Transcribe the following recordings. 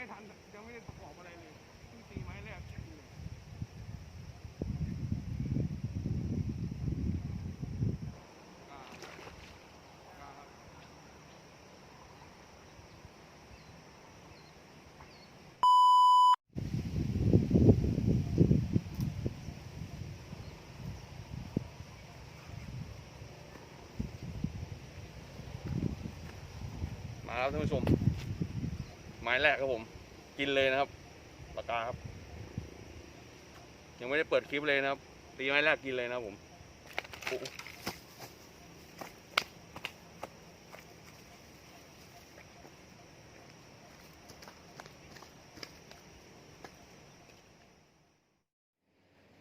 ไม่ทันยังไม่ได้ประกอบอะไรเลยเพิ่งตีไม้แรกแข็งเลยมาแล้วท่านผู้ชม ไม้แรกครับผม กินเลยนะครับปากกาครับ ยังไม่ได้เปิดคลิปเลยนะครับ ตีไม้แรกกินเลยนะครับผม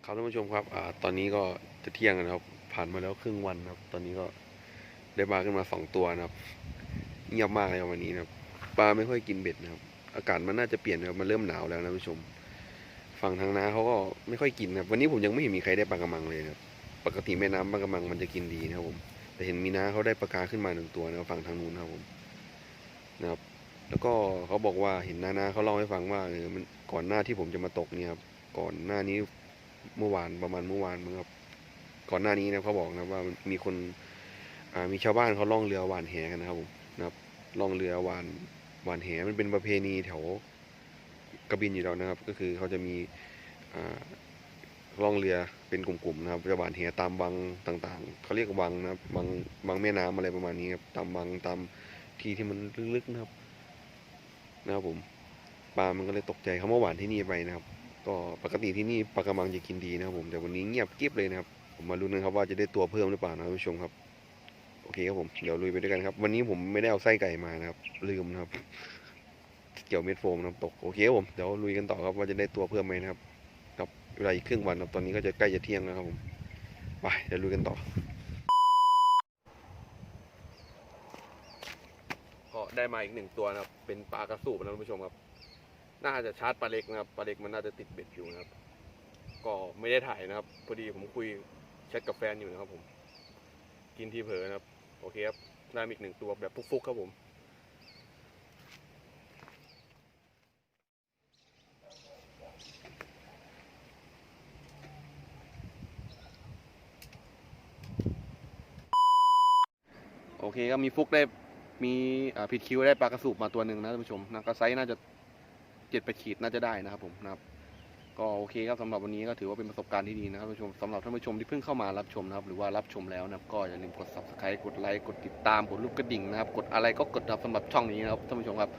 ครับท่านผู้ชมครับอตอนนี้ก็จะเที่ยงแล้วนะครับ ผ่านมาแล้วครึ่งวันนะครับ ตอนนี้ก็ได้ปลาขึ้นมาสองตัวนะครับ เงียบมากเลยวันนี้นะครับ ปลาไม่ค่อยกินเบ็ดนะครับ อากาศมันน่าจะเปลี่ยนนะครับมันเริ่มหนาวแล้วนะผู้ชม ฝั่งทางน้าเขาก็ไม่ค่อยกินครับ วันนี้ผมยังไม่เห็นมีใครได้ปลากระมังเลยครับปกติแม่น้ำปลากระมังมันจะกินดีนะครับผม แต่เห็นมีน้าเขาได้ปลากาขึ้นมาหนึ่งตัวนะครับฝั่งทางนู้นครับผมนะครับแล้วก็เขาบอกว่าเห็นนานาเขาเล่าให้ฟังว่าเออมันก่อนหน้าที่ผมจะมาตกเนี่ยครับก่อนหน้านี้เมื่อวานประมาณเมื่อวานมั้งครับก่อนหน้านี้นะเขาบอกนะว่ามีคนมีชาวบ้านเขาล่องเรือหวานแหกันนะครับผมนะครับล่องเรือหวาน หวานแหมันเป็นประเพณีแถวกระบินอยู่แล้วนะครับ ก็คือเขาจะมีล่องเรือเป็นกลุ่มๆนะครับจะหวานแหตามวังต่างๆเขาเรียกวังนะครับวังวังแม่น้ำอะไรประมาณนี้ครับตามวังตามที่ที่มันลึกๆนะครับ นะครับผมปลามันก็เลยตกใจเขาเมาหวานที่นี่ไปนะครับ ก็ปกติที่นี่ปลากระมังจะกินดีนะครับผมแต่วันนี้เงียบกริบเลยนะครับ ผมมาลุ้นนะครับว่าจะได้ตัวเพิ่มหรือเปล่านะครับผู้ชมครับ อเคครับผมเดี๋ยวลุยไปด้วยกันครับ วันนี้ผมไม่ได้เอาไส้ไก่มานะครับ ลืมนะครับ เกี่ยวเม็ดโฟมนะครับตกโอเคครับผมเดี๋ยวลุยกันต่อครับว่าจะได้ตัวเพิ่มไหมนะครับกับเวลาอีกครึ่งวันครับตอนนี้ก็จะใกล้จะเที่ยงแล้วครับผมไปเดี๋ยวลุยกันต่อ ก็ได้มาอีกหนึ่งตัวนะครับ เป็นปลากระสูบนะท่านผู้ชมครับ น่าจะชาร์จปลาเล็กนะครับปลาเล็กมันน่าจะติดเบ็ดอยู่นะครับ ก็ไม่ได้ถ่ายนะครับ พอดีผมคุยแชทกับแฟนอยู่นะครับผม กินที่เผลอนะครับ โอเคครับได้มอีกหนึ่งตัวแบบฟุกๆครับผมโอเคก็มีฟุกได้มีผิดคิวได้ปลากระสูบมาตัวหนึ่งนะท่านผู้ชมนะก็ไซส์น่าจะเจ็ดไปขีดน่าจะได้นะครับผมนะครับ ก็โอเคครับสำหรับวันนี้ก็ถือว่าเป็นประสบการณ์ที่ดีนะครับท่านผู้ชมสำหรับท่านผู้ชมที่เพิ่งเข้ามารับชมนะครับหรือว่ารับชมแล้วนะครับก็อย่าลืมกด subscribe กดไลค์กดติดตามกดรูปกระดิ่งนะครับกดอะไรก็กดนะครับสำหรับช่องนี้นะครับท่านผู้ชมครับ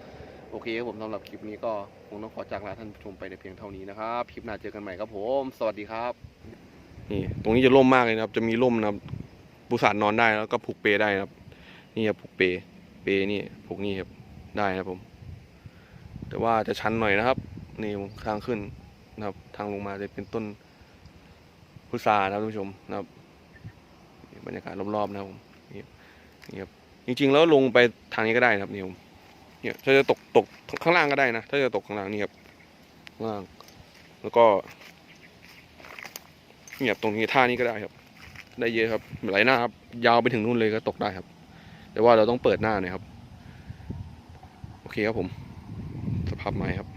โอเคครับผมสำหรับคลิปนี้ก็คงต้องขอจากลาท่านผู้ชมไปแต่เพียงเท่านี้นะครับคลิปหน้าเจอกันใหม่ครับผมสวัสดีครับนี่ตรงนี้จะร่มมากเลยนะครับ จะมีร่มนะครับผู้สานนอนได้แล้วก็ผูกเปได้นะครับ นี่ครับผูกเปเปนี่ผูกนี่ครับได้นะครับผม แต่ว่าจะชันหน่อยนะครับ นี่ทางขึ้นางลงมาจะเป็นต้นพุทรานะครับท่านผู้ชมนะครับบรรยากาศรอบๆนะครับผมนี่ครับจริงๆแล้วลงไปทางนี้ก็ได้นะครับนี่ผมเนี่ยถ้าจะตกตกข้างล่างก็ได้นะ ถ้าจะตกข้างล่างนี่ครับข้างล่าง แล้วก็เนี่ยตรงนี้ท่านี้ก็ได้ครับ ได้เยอะครับหลายหน้าครับ ยาวไปถึงนู่นเลยก็ตกได้ครับ แต่ว่าเราต้องเปิดหน้าหน่อยครับ โอเคครับผม สภาพไม้ครับ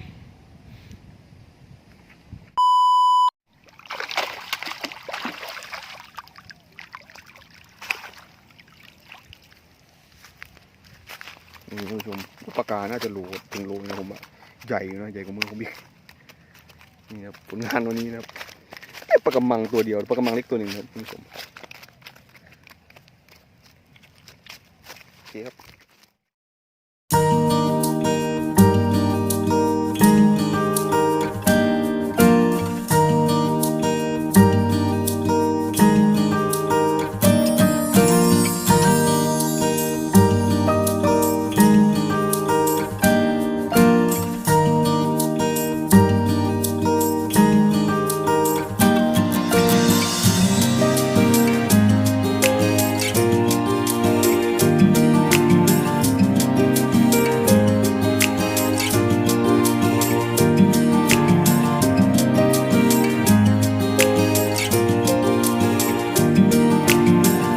คุณผู้ชมปากกาน่าจะโลถึงโลนะผมอะใหญ่อยู่นะใหญ่กว่ามือผมอีกนี่ครับผลงานวันนี้นะครับปลากระมังตัวเดียวปลากระมังเล็กตัวหนึ่งครับท่านผู้ชมโอเคครับ